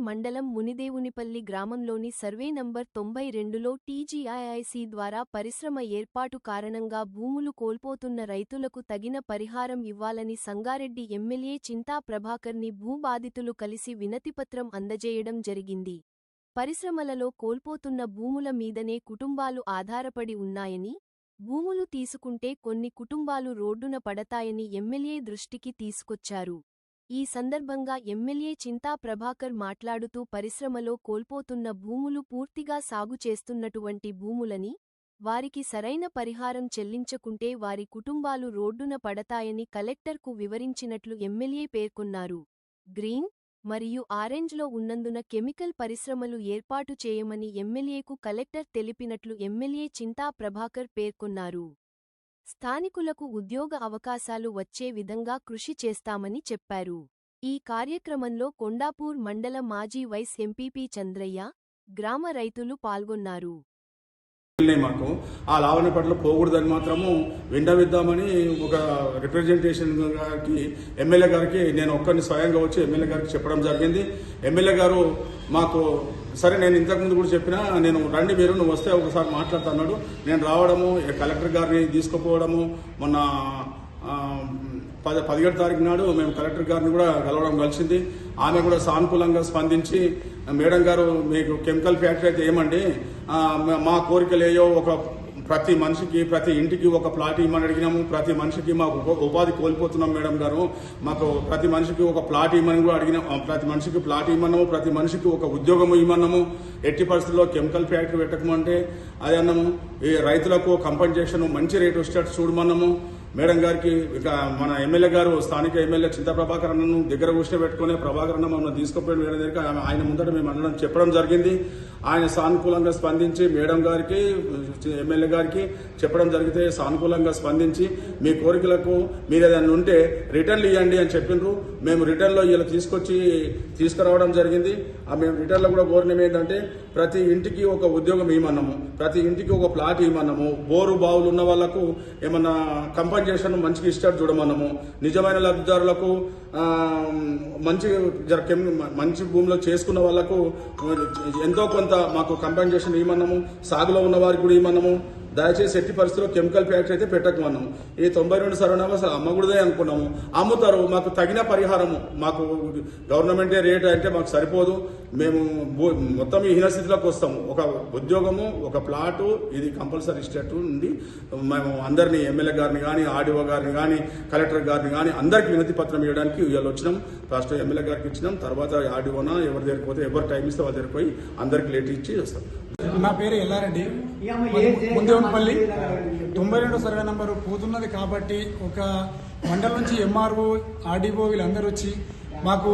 మండలం మునిదేవునిపల్లి గ్రామంలోని survey number తొంభై రెండులో టీజీఐఐసి ద్వారా పరిశ్రమ ఏర్పాటు కారణంగా భూములు కోల్పోతున్న రైతులకు తగిన పరిహారం ఇవ్వాలని సంగారెడ్డి ఎమ్మెల్యే చింతా ప్రభాకర్ని భూబాధితులు కలిసి వినతిపత్రం అందజేయడం జరిగింది. పరిశ్రమలలో కోల్పోతున్న భూముల మీదనే కుటుంబాలు ఆధారపడి ఉన్నాయని భూములు తీసుకుంటే కొన్ని కుటుంబాలు రోడ్డున పడతాయని ఎమ్మెల్యే దృష్టికి తీసుకొచ్చారు. ఈ సందర్భంగా ఎమ్మెల్యే చింతా ప్రభాకర్ మాట్లాడుతూ పరిశ్రమలో కోల్పోతున్న భూములు పూర్తిగా సాగు చేస్తున్నటువంటి భూములని వారికి సరైన పరిహారం చెల్లించకుంటే వారి కుటుంబాలు రోడ్డున పడతాయని కలెక్టర్కు వివరించినట్లు ఎమ్మెల్యే పేర్కొన్నారు. గ్రీన్ మరియు ఆరెంజ్లో ఉన్నందున కెమికల్ పరిశ్రమలు ఏర్పాటు చేయమని ఎమ్మెల్యేకు కలెక్టర్ తెలిపినట్లు ఎమ్మెల్యే చింతా ప్రభాకర్ పేర్కొన్నారు. స్థానికులకు ఉద్యోగ అవకాశాలు వచ్చే విధంగా కృషి చేస్తామని చెప్పారు. ఈ కార్యక్రమంలో కొండాపూర్ మండల మాజీ వైస్ ఎంపీపీ చంద్రయ్య గ్రామ రైతులు పాల్గొన్నారు. మాకు. ఆ లావణ్య పట్ల పోకూడదని మాత్రము విండవిద్దామని ఒక రిప్రజెంటేషన్ గారికి ఎమ్మెల్యే గారికి నేను ఒక్కరిని స్వయంగా వచ్చి ఎమ్మెల్యే గారికి చెప్పడం జరిగింది. ఎమ్మెల్యే గారు మాకు సరే నేను ఇంతకుముందు కూడా చెప్పినా నేను రండి మీరు నువ్వు వస్తే ఒకసారి మాట్లాడుతున్నాడు నేను రావడము కలెక్టర్ గారిని తీసుకుపోవడము మొన్న పద పదిహేడు తారీఖు నాడు మేము కలెక్టర్ గారిని కూడా కలవడం కలిసింది. ఆమె కూడా సానుకూలంగా స్పందించి మేడం గారు మీకు కెమికల్ ఫ్యాక్టరీ అయితే ఏమండి? మా- కోరికలు ఏయో ఒక ప్రతి మనిషికి ప్రతి ఇంటికి ఒక ప్లాట్ ఇవ్వమని అడిగినాము. ప్రతి మనిషికి మాకు ఉపాధి కోల్పోతున్నాం మేడం గారు. మాకు ప్రతి మనిషికి ఒక ప్లాట్ ఇవ్వమని కూడా అడిగినాం. ప్రతి మనిషికి ప్లాట్ ఇవ్వమన్నాము. ప్రతి మనిషికి ఒక ఉద్యోగం ఇవ్వమన్నాము. ఎట్టి పరిస్థితుల్లో కెమికల్ ఫ్యాక్టరీ పెట్టకమంటే అది అన్నాము. ఈ రైతులకు కంపెన్సేషన్ మంచి రేటు వచ్చేటట్టు చూడమన్నాము. మేడం గారికి ఇక మన ఎమ్మెల్యే గారు స్థానిక ఎమ్మెల్యే చింత ప్రభాకర్ అన్నను దగ్గర కూర్చోబెట్టుకునే ప్రభాకర్ అన్న మమ్మల్ని తీసుకుపోయిన మేడం దగ్గర ఆయన ముందట మేము అనడం చెప్పడం జరిగింది. ఆయన సానుకూలంగా స్పందించి మేడం గారికి ఎమ్మెల్యే గారికి చెప్పడం జరిగితే సానుకూలంగా స్పందించి మీ కోరికలకు మీరు ఏదైనా ఉంటే రిటర్న్లు ఇవ్వండి అని చెప్పిండ్రు మేము రిటర్న్లో ఇలా తీసుకొచ్చి తీసుకురావడం జరిగింది. ఆ మేము రిటర్న్లో కూడా కోరినం ఏంటంటే ప్రతి ఇంటికి ఒక ఉద్యోగం ఇవ్వమన్నాము ప్రతి ఇంటికి ఒక ప్లాట్ ఇవ్వమన్నాము బోరు బావులు ఉన్న వాళ్ళకు ఏమన్నా కంపెన్సేషన్ మంచిగా ఇస్తారు చూడమన్నాము. నిజమైన లబ్ధిదారులకు మంచి జర కెమ్- మంచి భూమిలో చేసుకున్న వాళ్ళకు ఎంతో కొంత మాకు కంపెన్సేషన్ ఇవ్వమన్నాము సాగులో ఉన్న వారికి కూడా ఇవ్వమన్నాము దయచేసి ఎట్టి పరిస్థితుల్లో కెమికల్ ఫ్యాక్టరీ అయితే పెట్టకమన్నాము ఈ తొంభై రెండు అసలు అమ్మకూడదే అనుకున్నాము. అమ్ముతారు మాకు తగిన పరిహారము. మాకు గవర్నమెంటే రేట్ అంటే మాకు సరిపోదు. మేము మొత్తం ఈ హీనస్థితిలోకి వస్తాము. ఒక ఉద్యోగము ఒక ప్లాటు ఇది కంపల్సరీ స్టేట్ ఉంది. మేము అందరినీ ఎమ్మెల్యే గారిని కానీ ఆర్డీఓ గారిని కానీ కలెక్టర్ గారిని కానీ అందరికి వినతి పత్రం ఇవ్వడానికి ఇవాళ వచ్చినాం. ఫస్ట్ ఎమ్మెల్యే గారికి ఇచ్చినాం తర్వాత ఆర్డీఓనా ఎవరి దగ్గరికి పోతే ఎవరు టైం ఇస్తే వాళ్ళ దగ్గరికి పోయి అందరికి లేట్ ఇచ్చి వస్తాం. నా పేరు ఎల్లారెడ్డి. ముందేవనపల్లి తొంభై రెండు సర్వే నంబరు పోతున్నది కాబట్టి ఒక మండలం నుంచి ఎంఆర్ఓ ఆర్డీఓ వీళ్ళందరూ వచ్చి మాకు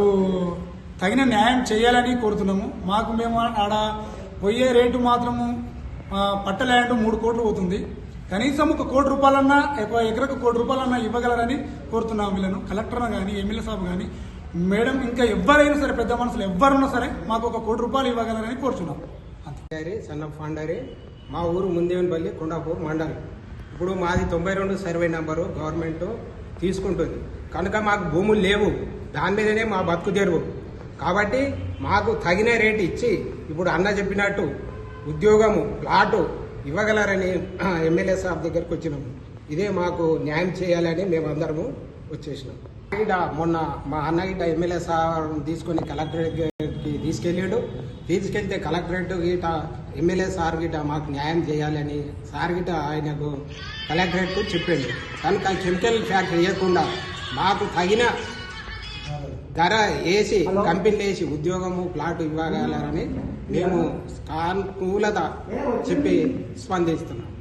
తగిన న్యాయం చేయాలని కోరుతున్నాము. మాకు మేము ఆడ పోయే రేటు మాత్రము పట్ట ల్యాండ్ మూడు కోట్లు పోతుంది. కనీసం ఒక కోటి రూపాయలన్నా ఒక ఎకరకు కోటి రూపాయలన్నా ఇవ్వగలరని కోరుతున్నాము వీళ్ళను. కలెక్టర్ కానీ ఎమ్మెల్యే సాబ్ కానీ మేడం ఇంకా ఎవరైనా సరే పెద్ద మనుషులు ఎవరున్నా సరే మాకు ఒక కోటి రూపాయలు ఇవ్వగలరని కోరుతున్నాం. అంతే. సన్ ఆఫ్ మా ఊరు ముందేవనపల్లి కొండాపూర్ మండలం. ఇప్పుడు మాది తొంభై రెండు సర్వే నెంబరు గవర్నమెంట్ తీసుకుంటుంది. కనుక మాకు భూములు లేవు. దాని మీదనే మా బతుకు తెరువు. కాబట్టి మాకు తగిన రేటు ఇచ్చి ఇప్పుడు అన్న చెప్పినట్టు ఉద్యోగము ప్లాటు ఇవ్వగలరని ఎమ్మెల్యే సాబ్ దగ్గరికి వచ్చినాము. ఇదే మాకు న్యాయం చేయాలని మేమందరము వచ్చేసినాం. మొన్న మా అన్న గిట్ట ఎమ్మెల్యే సార్ తీసుకొని కలెక్టరేట్కి తీసుకెళ్ళాడు. తీసుకెళ్తే కలెక్టరేట్ గిట ఎమ్మెల్యే సార్ గిట మాకు న్యాయం చేయాలని సార్ గిట ఆయనకు కలెక్టరేట్కు చెప్పిండు. కనుక కెమికల్ ఫ్యాక్టరీ వేయకుండా మాకు తగిన ధర వేసి కంపెనీలు వేసి ఉద్యోగము ప్లాట్ ఇవ్వగలరని మేము సానుకూలత చెప్పి స్పందిస్తున్నాం.